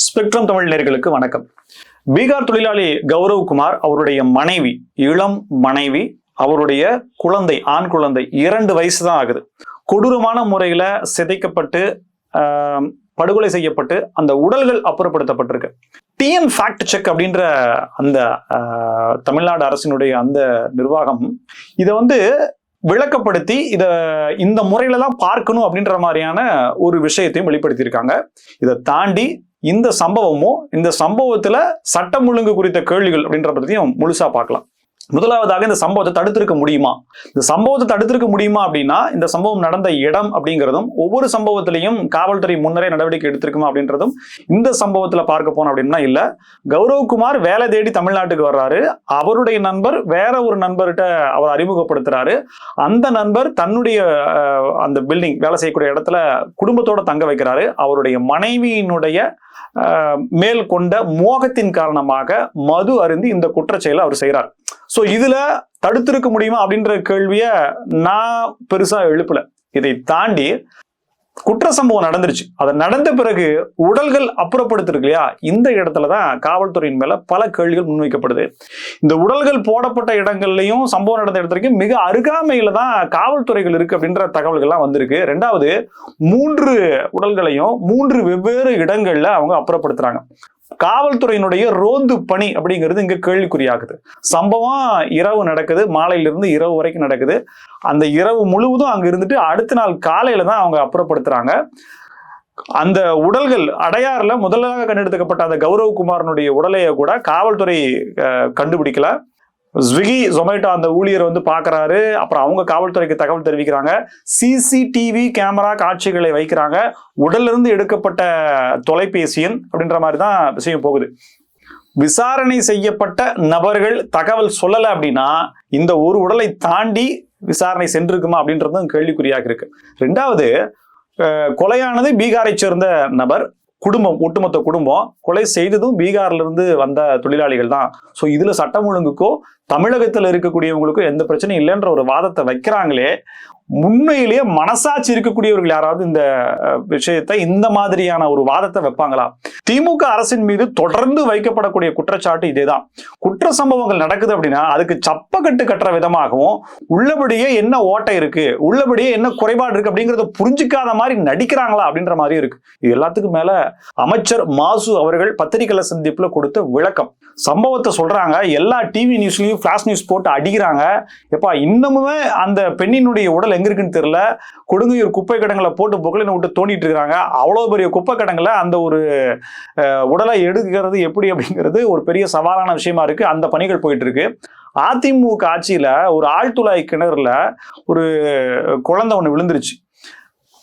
Spectrum Tamil நேர்களுக்கு வணக்கம். பீகார் தொழிலாளி கௌரவ்குமார் அவருடைய மனைவி இளம் மனைவி அவருடைய குழந்தை ஆண் குழந்தை இரண்டு வயசு தான் ஆகுது. கொடூரமான முறையில சிதைக்கப்பட்டு படுகொலை செய்யப்பட்டு அந்த உடல்கள் அப்புறப்படுத்தப்பட்டிருக்கு. டிஎன் ஃபேக்ட் செக் அப்படின்ற அந்த ஆஹ், தமிழ்நாடு அரசினுடைய அந்த நிர்வாகம் இதை வந்து விளக்கப்படுத்தி இதை இந்த முறையில தான் பார்க்கணும் அப்படின்ற மாதிரியான ஒரு விஷயத்தையும் வெளிப்படுத்தியிருக்காங்க. இதை தாண்டி இந்த சம்பவமும் இந்த சம்பவத்தில் சட்டம் ஒழுங்கு குறித்த கேள்விகள் அப்படின்ற பற்றியும் முழுசா பார்க்கலாம். முதலாவதாக இந்த சம்பவத்தை தடுத்திருக்க முடியுமா? இந்த சம்பவத்தை தடுத்திருக்க முடியுமா அப்படின்னா இந்த சம்பவம் நடந்த இடம் அப்படிங்கிறதும் ஒவ்வொரு சம்பவத்திலையும் காவல்துறை முன்னரே நடவடிக்கை எடுத்திருக்குமா அப்படின்றதும் இந்த சம்பவத்துல பார்க்க போனோம் அப்படின்னா இல்லை. கௌரவ்குமார் வேலை தேடி தமிழ்நாட்டுக்கு வர்றாரு. அவருடைய நண்பர் வேற ஒரு நண்பர்கிட்ட அவர் அறிமுகப்படுத்துறாரு. அந்த நண்பர் தன்னுடைய அஹ், அந்த பில்டிங் வேலை செய்யக்கூடிய இடத்துல குடும்பத்தோட தங்க வைக்கிறாரு. அவருடைய மனைவியினுடைய மேல் கொண்ட மோகத்தின் காரணமாக மது அருந்தி இந்த குற்றச்செயலை அவர் செய்கிறார் ஸோ இதுல தடுத்திருக்க முடியுமா அப்படின்ற கேள்விய நான் பெருசா எழுப்பல. இதை தாண்டி குற்ற சம்பவம் நடந்துருச்சு. அது நடந்த பிறகு உடல்கள் அப்புறப்படுத்திருக்கு இல்லையா? இந்த இடத்துல தான் காவல்துறையின் மேல பல கேள்விகள் முன்வைக்கப்படுது. இந்த உடல்கள் போடப்பட்ட இடங்கள்லையும் சம்பவம் நடந்த இடத்துலையும் மிக அருகாமையில தான் காவல்துறைகள் இருக்கு அப்படின்ற தகவல்கள்லாம் வந்திருக்கு. ரெண்டாவது மூன்று உடல்களையும் மூன்று வெவ்வேறு இடங்கள்ல அவங்க அப்புறப்படுத்துறாங்க. காவல்துறையினுடைய ரோந்து பணி அப்படிங்கிறது இங்க கேள்விக்குறியாகுது. சம்பவம் இரவு நடக்குது மாலையிலிருந்து இரவு வரைக்கும் நடக்குது. அந்த இரவு முழுவதும் அங்க இருந்துட்டு அடுத்த நாள் காலையில தான் அவங்க அப்புறப்படுத்துறாங்க. அந்த உடல்கள் அடையாறுல முதலாக கண்டெடுக்கப்பட்ட அந்த கௌரவகுமாரனுடைய உடலைய கூட காவல்துறை அஹ், கண்டுபிடிக்கல. ஸ்விக்கி ஜொமேட்டோ அந்த ஊழியர் வந்து பார்க்கறாரு. அப்புறம் அவங்க காவல்துறைக்கு தகவல் தெரிவிக்கிறாங்க. சிசிடிவி கேமரா காட்சிகளை வைக்கிறாங்க. உடல்ல இருந்து எடுக்கப்பட்ட தொலைபேசியன் அப்படின்ற மாதிரி தான் விஷயம் போகுது. விசாரணை செய்யப்பட்ட நபர்கள் தகவல் சொல்லல அப்படின்னா இந்த ஒரு உடலை தாண்டி விசாரணை சென்றிருக்குமா அப்படின்றதும் கேள்விக்குறியாக இருக்கு. ரெண்டாவது கொலையானது பீகாரை சேர்ந்த நபர் குடும்பம் ஒட்டுமொத்த குடும்பம். கொலை செய்ததும் பீகார்ல இருந்து வந்த தொழிலாளிகள் தான். ஸோ இதுல சட்டம் ஒழுங்குக்கோ தமிழகத்தில் இருக்கக்கூடியவங்களுக்கும் எந்த பிரச்சனையும் இல்லைன்ற ஒரு வாதத்தை வைக்கிறாங்களே உண்மையிலேயே மனசாட்சி இருக்கக்கூடியவர்கள் யாராவது இந்த விஷயத்தை இந்த மாதிரியான ஒரு வாதத்தை வைப்பாங்களா? திமுக அரசின் மீது தொடர்ந்து வைக்கப்படக்கூடிய குற்றச்சாட்டு இதேதான். குற்ற சம்பவங்கள் நடக்குது அப்படின்னா அதுக்கு சப்பக்கட்டு கட்டுற விதமாகவும் உள்ளபடியே என்ன ஓட்டை இருக்கு உள்ளபடியே என்ன குறைபாடு இருக்கு அப்படிங்கறத புரிஞ்சுக்காத மாதிரி நடிக்கிறாங்களா அப்படின்ற மாதிரி இருக்கு. இது எல்லாத்துக்கும் மேல அமைச்சர் மாசு அவர்கள் பத்திரிகைல சந்திப்புல கொடுத்த விளக்கம். சம்பவத்தை சொல்றாங்க எல்லா டிவி நியூஸ்லயும் ஃப்ளாஷ் நியூஸ் போட்டு அடிக்கிறாங்க. எப்பா இன்னமுமே அந்த பெண்ணினுடைய உடல் எங்க இருக்குன்னு தெரியல. கொடுங்கையூர் குப்பை கடங்களை போட்டு புகழின விட்டு தோண்டிட்டு இருக்காங்க அவ்வளோ பெரிய குப்பை கடங்களை அந்த ஒரு உடலை எடுக்கிறது எப்படி அப்படிங்கிறது ஒரு பெரிய சவாலான விஷயமா இருக்கு. அந்த பணிகள் போயிட்டு இருக்கு. அதிமுக ஆட்சியில ஒரு ஆழ்துளாய் கிணறுல ஒரு குழந்தை ஒன்று விழுந்துருச்சு.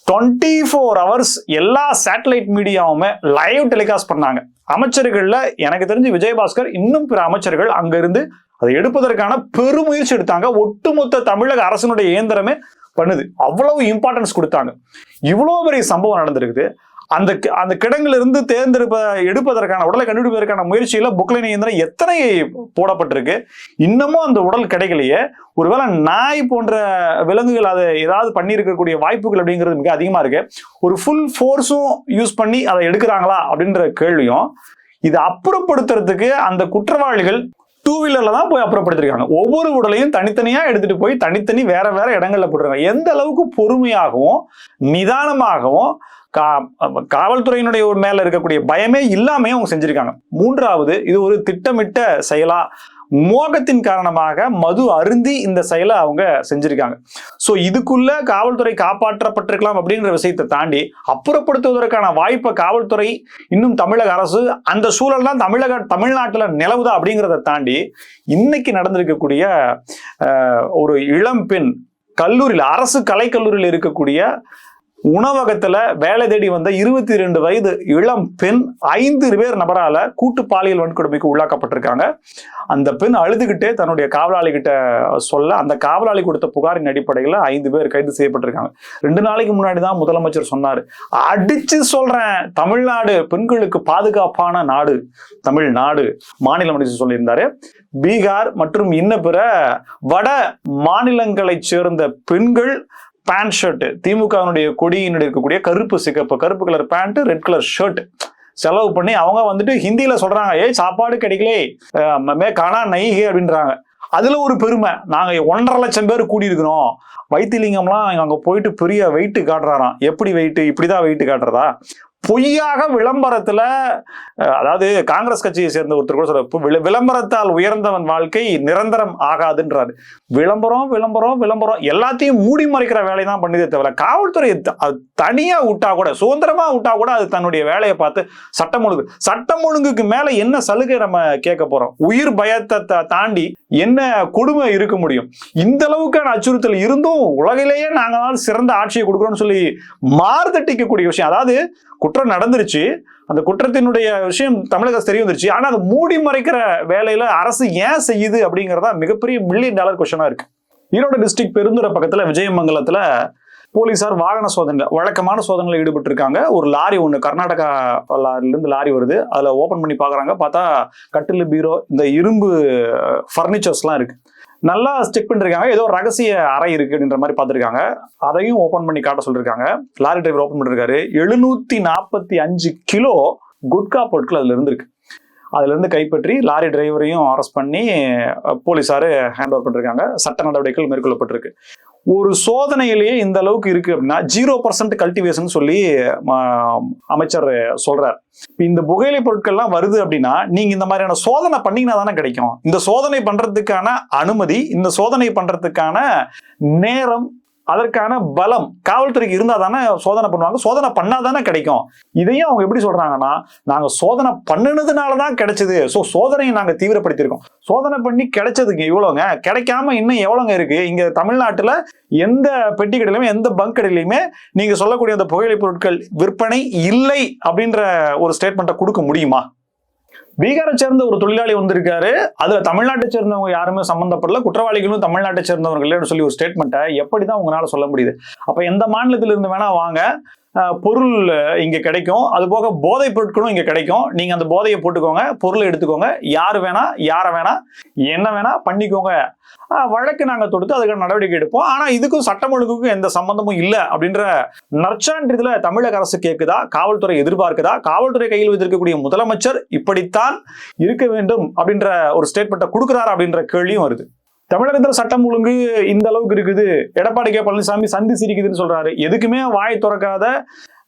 டுவெண்ட்டி ஃபோர் ஹவர்ஸ் எல்லா சேட்டலைட் மீடியாவுமே லைவ் டெலிகாஸ்ட் பண்ணாங்க. அமைச்சர்களில் எனக்கு தெரிஞ்சு விஜயபாஸ்கர் இன்னும் பிற அமைச்சர்கள் அங்கேருந்து அதை எடுப்பதற்கான பெருமுயற்சி எடுத்தாங்க. ஒட்டுமொத்த தமிழக அரசனுடைய இயந்திரமே பண்ணுது. அவ்வளவு இம்பார்ட்டன்ஸ் கொடுத்தாங்க. இவ்வளோ பெரிய சம்பவம் நடந்திருக்குது. அந்த அந்த கிடங்கிலிருந்து தேர்ந்தெடுப்ப எடுப்பதற்கான உடலை கண்டுபிடிப்பதற்கான முயற்சியில் புக்லைன் இயந்திரம் எத்தனை போடப்பட்டிருக்கு. இன்னமும் அந்த உடல் கிடைக்கலையே. ஒருவேளை நாய் போன்ற விலங்குகள் அதை ஏதாவது பண்ணியிருக்கக்கூடிய வாய்ப்புகள் அப்படிங்கிறது மிக அதிகமாக இருக்கு. ஒரு ஃபுல் ஃபோர்ஸும் யூஸ் பண்ணி அதை எடுக்கிறாங்களா அப்படின்ற கேள்வியும் இதை அப்புறப்படுத்துறதுக்கு அந்த குற்றவாளிகள் டூ வீலர்ல தான் போய் அப்புறப்படுத்திருக்காங்க. ஒவ்வொரு உடலையும் தனித்தனியா எடுத்துட்டு போய் தனித்தனி வேற வேற இடங்கள்ல போட்டுருக்காங்க. எந்த அளவுக்கு பொறுமையாகவும் நிதானமாகவும் கா- காவல்துறையினுடைய ஒரு மேல இருக்கக்கூடிய பயமே இல்லாமே அவங்க செஞ்சிருக்காங்க. மூன்றாவது இது ஒரு திட்டமிட்ட செயலா மோகத்தின் காரணமாக மது அருந்தி இந்த செயலை அவங்க செஞ்சிருக்காங்க. ஸோ இதுக்குள்ள காவல்துறை காப்பாற்றப்பட்டிருக்கலாம் அப்படிங்கிற விஷயத்தை தாண்டி அப்புறப்படுத்துவதற்கான வாய்ப்பை காவல்துறை இன்னும் தமிழக அரசு அந்த சூழல் தான் தமிழக தமிழ்நாட்டில் நிலவுதா அப்படிங்கிறத தாண்டி இன்னைக்கு நடந்திருக்கக்கூடிய ஒரு இளம் பெண் கல்லூரியில் அரசு கலைக்கல்லூரியில் இருக்கக்கூடிய உணவகத்துல வேலை தேடி வந்த இருபத்தி ரெண்டு வயது இளம் பெண் ஐந்து பேர் நபரால கூட்டு பாலியல் வன்கொடுமைக்கு உள்ளாக்கப்பட்டிருக்காங்க. அந்த பெண் அழுதுகிட்டே தன்னுடைய காவலாளி கிட்ட சொல்ல அந்த காவலாளி கொடுத்த புகாரின் அடிப்படையில் ஐந்து பேர் கைது செய்யப்பட்டிருக்காங்க. ரெண்டு நாளைக்கு முன்னாடி தான் முதலமைச்சர் சொன்னாரு அடிச்சு சொல்றேன் தமிழ்நாடு பெண்களுக்கு பாதுகாப்பான நாடு தமிழ்நாடு. மாநில அமைச்சர் சொல்லியிருந்தாரு. பீகார் மற்றும் இன்ன பிற வட மாநிலங்களைச் சேர்ந்த பெண்கள் பேண்ட் ஷர்ட் திமுகவினுடைய கொடியினுடைய இருக்கக்கூடிய கருப்பு சிகப்பு கருப்பு colour pant red colour shirt செலவு பண்ணி அவங்க வந்துட்டு ஹிந்தியில சொல்றாங்க ஏய் சாப்பாடு கிடைக்கலே மே காணா நைகே அப்படின்றாங்க. அதுல ஒரு பெருமை நாங்க ஒன்றரை லட்சம் பேர் கூடியிருக்கிறோம். வைத்திலிங்கம்லாம் அங்க போயிட்டு பெரிய வெயிட் காட்டுறாராம். எப்படி வெயிட் இப்படிதான் வெயிட் காட்டுறதா? பொய்யாக விளம்பரத்துல அதாவது காங்கிரஸ் கட்சியை சேர்ந்த ஒருத்தர் கூட சொல்ற விளம்பரத்தால் உயர்ந்தவன் வாழ்க்கை நிரந்தரம் ஆகாதுன்றாரு. விளம்பரம் விளம்பரம் விளம்பரம் எல்லாத்தையும் மூடி மறைக்கிற வேலையை தான் பண்ணுதே தவிர காவல்துறை அது தனியா விட்டா கூட சுதந்திரமா விட்டா கூட அது தன்னுடைய வேலையை பார்த்து சட்டம் ஒழுங்கு சட்டம் ஒழுங்குக்கு மேல என்ன சலுகை நம்ம கேட்க போறோம்? உயிர் பயத்தை தாண்டி என்ன கொடுமை இருக்க முடியும்? இந்த அளவுக்கான அச்சுறுத்தல் இருந்தும் உலகிலேயே நாங்களால் சிறந்த ஆட்சியை கொடுக்குறோம்னு சொல்லி மாறுதட்டிக்கக்கூடிய விஷயம். அதாவது குற்றம் நடந்துருச்சு. அந்த குற்றத்தினுடைய விஷயம் தமிழக அரசு தெரிய வந்துருச்சு. ஆனா அதை மூடி மறைக்கிற வேலையில அரசு ஏன் செய்யுது அப்படிங்கிறதா மிகப்பெரிய மில்லியன் டாலர் கொஸ்டனா இருக்கு. ஈரோடு டிஸ்ட்ரிக்ட் பெருந்துறை பக்கத்துல விஜயமங்கலத்துல போலீசார் வாகன சோதனை வழக்கமான சோதனையில் ஈடுபட்டு இருக்காங்க ஒரு லாரி ஒன்று கர்நாடகா லாரிலேருந்து லாரி வருது. அதில் ஓப்பன் பண்ணி பார்க்குறாங்க பார்த்தா கட்டில் பீரோ இந்த இரும்பு ஃபர்னிச்சர்ஸ்லாம் இருக்குது நல்லா செக் பண்ணிருக்காங்க. ஏதோ ரகசிய அறை இருக்கு அப்படின்ற மாதிரி பார்த்துருக்காங்க. அதையும் ஓப்பன் பண்ணி காட்ட சொல்லியிருக்காங்க லாரி டிரைவர் ஓப்பன் பண்ணிருக்காரு. எழுநூத்தி நாற்பத்தி அஞ்சு கிலோ குட்கா பொருட்கள் அதுல இருந்திருக்கு. அதுல இருந்து கைப்பற்றி லாரி டிரைவரையும் அரெஸ்ட் பண்ணி போலீஸார் ஹேண்ட் ஓவர் பண்ணிருக்காங்க. சட்ட நடவடிக்கைகள் மேற்கொள்ளப்பட்டிருக்கு. ஒரு சோதனையிலேயே இந்த அளவுக்கு இருக்கு அப்படின்னா ஜீரோ பர்சன்ட் கல்டிவேஷன் சொல்லி அமைச்சர் சொல்றார். இந்த புகையிலை பொருட்கள்லாம் வருது அப்படின்னா நீங்க இந்த மாதிரியான சோதனை பண்ணீங்கன்னா தானே கிடைக்கும். இந்த சோதனை பண்றதுக்கான அனுமதி இந்த சோதனை பண்றதுக்கான நேரம் அதற்கான பலம் காவல்துறைக்கு இருந்தால் தானே சோதனை பண்ணுவாங்க. சோதனை பண்ணால் தானே கிடைக்கும். இதையும் அவங்க எப்படி சொல்கிறாங்கன்னா நாங்கள் சோதனை பண்ணுனதுனால தான் கிடைச்சது. ஸோ சோதனையை நாங்கள் தீவிரப்படுத்தியிருக்கோம். சோதனை பண்ணி கிடைச்சதுங்க இவ்வளோங்க கிடைக்காம இன்னும் எவ்வளோங்க இருக்குது இங்கே தமிழ்நாட்டில் எந்த பெட்டி கடையிலுமே எந்த பங்க் கடையிலையுமே நீங்கள் சொல்லக்கூடிய அந்த புகையிலை பொருட்கள் விற்பனை இல்லை அப்படின்ற ஒரு ஸ்டேட்மெண்ட்டை கொடுக்க முடியுமா? பீகாரை சேர்ந்த ஒரு தொழிலாளி வந்திருக்காரு. அதுல தமிழ்நாட்டை சேர்ந்தவங்க யாருமே சம்பந்தப்படல. குற்றவாளிகளும் தமிழ்நாட்டை சேர்ந்தவர்கள் சொல்லி ஒரு ஸ்டேட்மெண்ட்டை எப்படிதான் உங்களால சொல்ல முடியுது? அப்ப எந்த மாநிலத்திலிருந்து வேணா வாங்க. பொருள் இங்கே கிடைக்கும். அது போக போதைப் பொருட்களும் இங்கே கிடைக்கும். நீங்கள் அந்த போதையை போட்டுக்கோங்க பொருளை எடுத்துக்கோங்க. யார் வேணா யாரை வேணா என்ன வேணா பண்ணிக்கோங்க. வழக்கு நாங்கள் தொடுத்து அதுக்கான நடவடிக்கை எடுப்போம். ஆனால் இதுக்கும் சட்டம் ஒழுங்குக்கும் எந்த சம்பந்தமும் இல்லை அப்படின்ற நற்சான்றிதழ தமிழக அரசு கேட்குதா காவல்துறை எதிர்பார்க்குதா? காவல்துறை கையில் வைத்திருக்கக்கூடிய முதலமைச்சர் இப்படித்தான் இருக்க வேண்டும் அப்படின்ற ஒரு ஸ்டேட்மெண்ட்டை கொடுக்குறாரு அப்படின்ற கேள்வியும் வருது. தமிழகத்தில் சட்டம் ஒழுங்கு இந்த அளவுக்கு இருக்குது. எடப்பாடி கே. பழனிசாமி சந்தி சிரிக்குதுன்னு சொல்றாரு. எதுக்குமே வாய் திறக்காத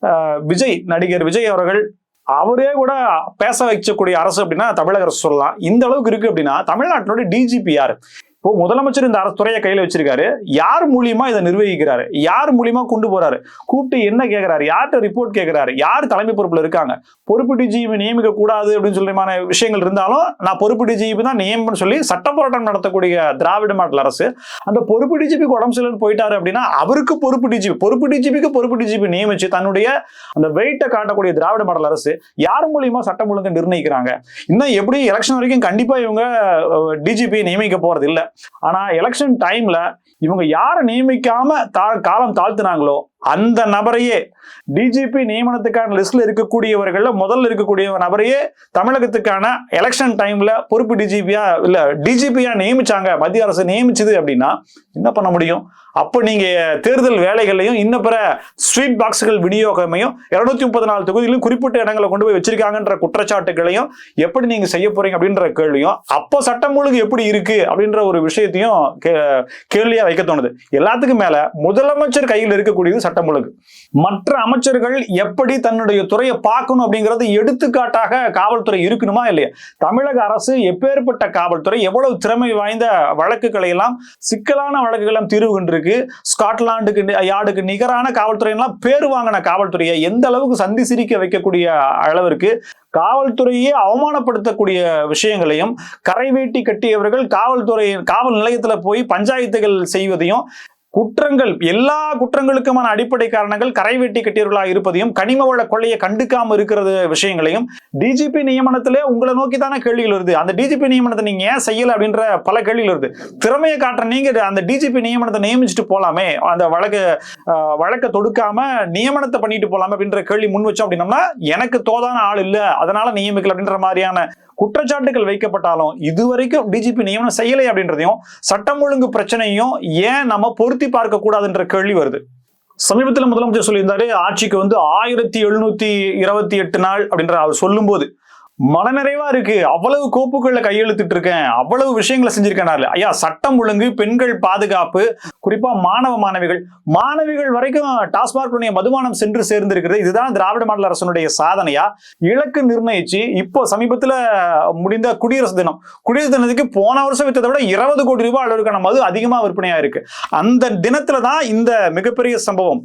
அஹ், விஜய் நடிகர் விஜய் அவர்கள் அவரே கூட பேச வைக்கக்கூடிய அரசு அப்படின்னா தமிழக அரசு சொல்லலாம். இந்த அளவுக்கு இருக்கு அப்படின்னா தமிழ்நாட்டினுடைய டிஜிபி யாரு? இப்போ முதலமைச்சர் இந்த அரசு துறையை கையில வச்சிருக்காரு. யார் மூலியமா இதை நிர்வகிக்கிறாரு? யார் மூலியமா கொண்டு போறாரு? கூப்பிட்டு என்ன கேட்கிறாரு யார்கிட்ட ரிப்போர்ட் கேட்கிறாரு யார் தலைமை பொறுப்புல இருக்காங்க? பொறுப்பு டிஜிபி நியமிக்க கூடாது அப்படின்னு சொல்லிமான விஷயங்கள் இருந்தாலும் நான் பொறுப்பு டிஜிபி தான் நியமனம் சொல்லி சட்ட போராட்டம் நடத்தக்கூடிய திராவிட மாடல் அரசு அந்த பொறுப்பு டிஜிபிக்கு உடம்பு சரியில்லைன்னு போயிட்டாரு அப்படின்னா அவருக்கு பொறுப்பு டிஜிபி பொறுப்பு டிஜிபிக்கு பொறுப்பு டிஜிபி நியமிச்சு தன்னுடைய அந்த வெயிட்டை காட்டக்கூடிய திராவிட மாடல் அரசு யார் மூலியமா சட்டம் ஒழுங்கு நிர்ணயிக்கிறாங்க? இன்னும் எப்படி எலெக்ஷன் வரைக்கும் கண்டிப்பா இவங்க டிஜிபி நியமிக்க போறது இல்லை. ஆனா எலெக்ஷன் டைம்ல இவங்க யாரை நியமிக்காம தா- காலம் தாழ்த்துனாங்களோ அந்த நபரையே டிஜிபி நியமனத்துக்கான லிஸ்ட்ல இருக்கக்கூடியவர்கள் முதல்ல இருக்கக்கூடிய நபரையே தமிழகத்துக்கான எலெக்ஷன் டைம்ல பொறுப்பு டிஜிபியா இல்ல டிஜிபியா நியமிச்சாங்க. மத்திய அரசு நியமிச்சது அப்படின்னா என்ன பண்ண முடியும்? அப்போ நீங்க தேர்தல் வேலைகளையும் இன்ன பிற ஸ்வீட் பாக்ஸ்கள் விநியோகமையும் இருநூத்தி முப்பது நாலு தொகுதியிலும் குறிப்பிட்ட இடங்களை கொண்டு போய் வச்சிருக்காங்கன்ற குற்றச்சாட்டுகளையும் எப்படி நீங்க செய்ய போறீங்க அப்படின்ற கேள்வியும் அப்போ சட்டம் ஒழுங்கு எப்படி இருக்கு அப்படின்ற ஒரு விஷயத்தையும் கே- கேள்வியா வைக்க தோணுது. எல்லாத்துக்கும் மேல முதலமைச்சர் கையில் இருக்கக்கூடியது சட்டம் ஒழுங்கு. மற்ற அமைச்சர்கள் எப்படி தன்னுடைய துறையை பார்க்கணும் அப்படிங்கிறது எடுத்துக்காட்டாக காவல்துறை இருக்கணுமா இல்லையா? தமிழக அரசு எப்பேற்பட்ட காவல்துறை எவ்வளவு திறமை வாய்ந்த வழக்குகளை எல்லாம் சிக்கலான வழக்குகளும் தீர்வு கொண்டிருக்கு. ஸ்காட்லாண்டுக்கு யார்டுக்கு நிகரான காவல்துறை எல்லாம் பேர் வாங்கின காவல்துறையை எந்த அளவுக்கு சந்தி சிரிக்க வைக்கக்கூடிய அளவிற்கு காவல்துறையே அவமானப்படுத்தக்கூடிய விஷயங்களையும் கரைவேட்டி கட்டியவர்கள் காவல்துறை காவல் நிலையத்தில் போய் பஞ்சாயத்துகள் செய்வதையும் குற்றங்கள் எல்லா குற்றங்களுக்குமான அடிப்படை காரணங்கள் கரை வெட்டி கட்டியவர்களாக இருப்பதையும் கனிம வள கொள்ளையை கண்டுக்காம இருக்கிறது விஷயங்களையும் டிஜிபி நியமனத்திலே உங்களை நோக்கி தானே கேள்விகள் வருது. அந்த டிஜிபி நியமனத்தை நீங்க ஏன் செய்யல அப்படின்ற பல கேள்விகள் வருது. திறமையை காட்டுற நீங்க அந்த டிஜிபி நியமனத்தை நியமிச்சுட்டு போலாமே அந்த வழக்கு வழக்கை தொடுக்காம நியமனத்தை பண்ணிட்டு போலாமே அப்படின்ற கேள்வி முன் வச்சோம் அப்படின்னம்னா எனக்கு தோதான ஆள் இல்லை அதனால நியமிக்கல அப்படின்ற மாதிரியான குற்றச்சாட்டுகள் வைக்கப்பட்டாலும் இதுவரைக்கும் டிஜிபி நியமனம் செய்யலை அப்படின்றதையும் சட்டம் ஒழுங்கு பிரச்சனையும் ஏன் நம்ம பொறுத்து பொருத்தி பார்க்க கூடாதுன்ற கேள்வி வருது. சமீபத்தில் முதலமைச்சர் சொல்லியிருந்தாரு ஆட்சிக்கு வந்து ஆயிரத்தி எழுநூத்தி இருபத்தி எட்டு நாள் அப்படின்ற அவர் சொல்லும்போது மனநிறைவா இருக்கு. அவ்வளவு கோப்புகள்ல கையெழுத்திட்டு இருக்கேன் அவ்வளவு விஷயங்களை செஞ்சிருக்கேன் ஐயா சட்டம் ஒழுங்கு பெண்கள் பாதுகாப்பு குறிப்பா மாணவ மாணவிகள். மாணவிகள் வரைக்கும் டாஸ்மாக் மதுபானம் சென்று சேர்ந்திருக்கிறது. இதுதான் திராவிட மாடல் அரசனுடைய சாதனையா? இலக்கு நிர்ணயிச்சு இப்போ சமீபத்துல முடிந்த குடியரசு தினம். குடியரசு தினத்துக்கு போன வருஷம் வித்ததை விட இருபது கோடி ரூபாய் அளவுக்கான மது அதிகமா விற்பனையா இருக்கு. அந்த தினத்துல தான் இந்த மிகப்பெரிய சம்பவம்.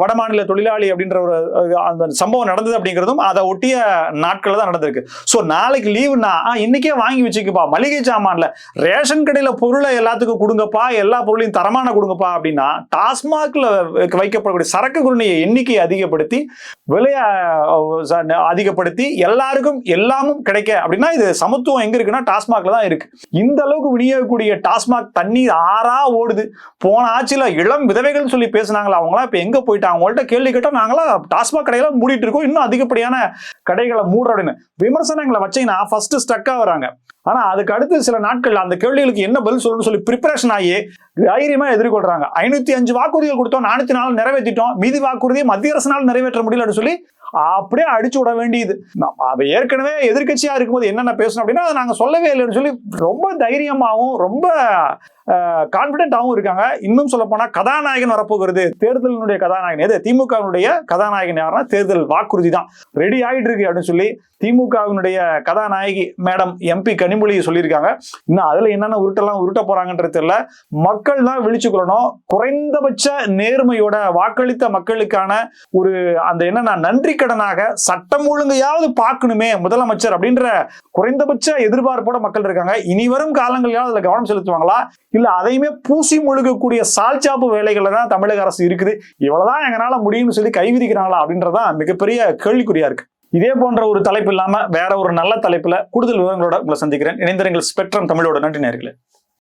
வடமாநில தொழிலாளி அப்படின்ற ஒரு அந்த சம்பவம் நடந்தது அப்படிங்கிறதும் அதை ஒட்டிய நாட்கள் தான் நடந்திருக்கு. ஸோ நாளைக்கு லீவுனா இன்னைக்கே வாங்கி வச்சுக்கப்பா மளிகை சாமான்ல ரேஷன் கடையில் பொருளை எல்லாத்துக்கும் கொடுங்கப்பா எல்லா பொருளையும் தரமான கொடுங்கப்பா அப்படின்னா டாஸ்மாக்ல வைக்கப்படக்கூடிய சரக்கு குருணையை எண்ணிக்கையை அதிகப்படுத்தி விலையை அதிகப்படுத்தி எல்லாருக்கும் எல்லாமும் கிடைக்க அப்படின்னா இது சமத்துவம் எங்க இருக்குன்னா டாஸ்மாக்ல தான் இருக்கு. இந்த அளவுக்கு விநியோகக்கூடிய டாஸ்மாக் தண்ணீர் ஆறா ஓடுது. போன ஆட்சியில் இளம் விதவைகள் சொல்லி பேசுனாங்களா அவங்களாம் இப்போ எங்க போயிட்டாங்க? அவங்கள்ட்ட கேள்வி கேட்டால் நாங்களா டாஸ்மாக் கடையெல்லாம் மூடிட்டு இருக்கோம். இன்னும் அதிகப்படியான கடைகளை மூடுற அப்படின்னு. விமர்சனங்களை வச்சீங்கன்னா ஃபர்ஸ்ட் ஸ்டக் வராங்க ஆனா அதுக்கு அடுத்து சில நாட்கள் அந்த கேள்விகளுக்கு என்ன பதில் சொல்லணும்னு சொல்லி ப்ரிப்பரேஷன் ஆகி தைரியமா எதிர்கொள்றாங்க. ஐநூத்தி அஞ்சு வாக்குறுதிகள் கொடுத்தோம் நானூத்தி நாலு நிறைவேற்றிட்டோம் மீதி வாக்குறுதியை மத்திய அரசினால் நிறைவேற்ற முடியலன்னு சொல்லி அப்படியே அடிச்சு விட வேண்டியது. அவ ஏற்கனவே எதிர்கட்சியா இருக்கும்போது என்னென்ன பேசணும் அப்படின்னா அதை நாங்க சொல்லவே இல்லைன்னு சொல்லி ரொம்ப தைரியமாகவும் ரொம்ப கான்பிடென்ட்டாகவும் இருக்காங்க. இன்னும் சொல்ல போனா கதாநாயகன் வரப்போகிறது. தேர்தலினுடைய கதாநாயகன் எது? திமுகவினுடைய கதாநாயகன் யாருன்னா தேர்தல் வாக்குறுதி தான். ரெடி ஆகிட்டு இருக்கு அப்படின்னு சொல்லி திமுகவினுடைய கதாநாயகி மேடம் எம்பி கனிமொழி சொல்லியிருக்காங்க. இன்னும் அதுல என்னென்ன உருட்டெல்லாம் உருட்ட போறாங்கன்றது தெரியல. மக்கள் தான் விழிச்சுக்கொள்ளணும் குறைந்தபட்ச நேர்மையோட வாக்களித்த மக்களுக்கான ஒரு அந்த என்னன்னா நன்றி கடனாக சட்டம் ஒழுங்கையாவது பார்க்கணுமே முதலமைச்சர் அப்படின்ற குறைந்தபட்ச எதிர்பார்ப்போட மக்கள் இருக்காங்க. இனி வரும் காலங்களிலாவது அதுல கவனம் செலுத்துவாங்களா? இல்லை அதையுமே பூசி முழுகக்கூடிய சால்சாப்பு வேலைகளில் தான் தமிழக அரசு இருக்குது. இவ்வளவுதான் எங்களால முடியும்னு சொல்லி கைவிதிக்கிறாங்களா அப்படின்றதான் மிகப்பெரிய கேள்விக்குறியா இருக்கு. இதே போன்ற ஒரு தலைப்பு இல்லாம வேற ஒரு நல்ல தலைப்பில் கூடுதல் விவரங்களோட உங்களை சந்திக்கிறேன். இணைந்திருங்கள் ஸ்பெக்ட்ரம் தமிழோட. நன்றி நேர்களே